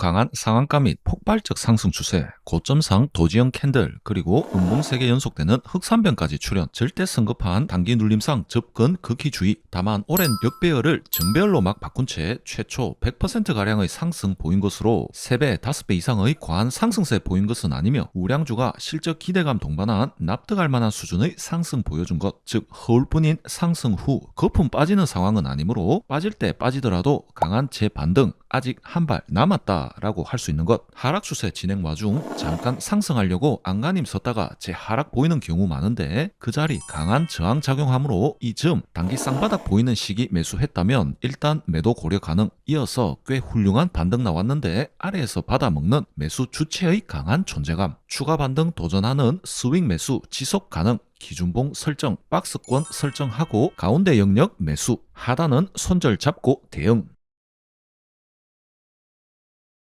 강한 상한가 및 폭발적 상승 추세, 고점상 도지형 캔들, 그리고 음봉 3개 연속되는 흑산변까지 출현, 절대 성급한 단기 눌림상 접근 극히 주의. 다만 오랜 역배열을 정배열로 막 바꾼 채 최초 100%가량의 상승 보인 것으로 3배, 5배 이상의 과한 상승세 보인 것은 아니며 우량주가 실적 기대감 동반한 납득할 만한 수준의 상승 보여준 것, 즉 허울뿐인 상승 후 거품 빠지는 상황은 아니므로 빠질 때 빠지더라도 강한 재반등 아직 한 발 남았다라고 할 수 있는 것. 하락 추세 진행 와중 잠깐 상승하려고 안간힘 섰다가 재하락 보이는 경우 많은데 그 자리 강한 저항 작용하므로 이점 단기 쌍바닥 보이는 시기 매수했다면 일단 매도 고려 가능. 이어서 꽤 훌륭한 반등 나왔는데 아래에서 받아먹는 매수 주체의 강한 존재감. 추가 반등 도전하는 스윙 매수 지속 가능. 기준봉 설정, 박스권 설정하고 가운데 영역 매수, 하단은 손절 잡고 대응.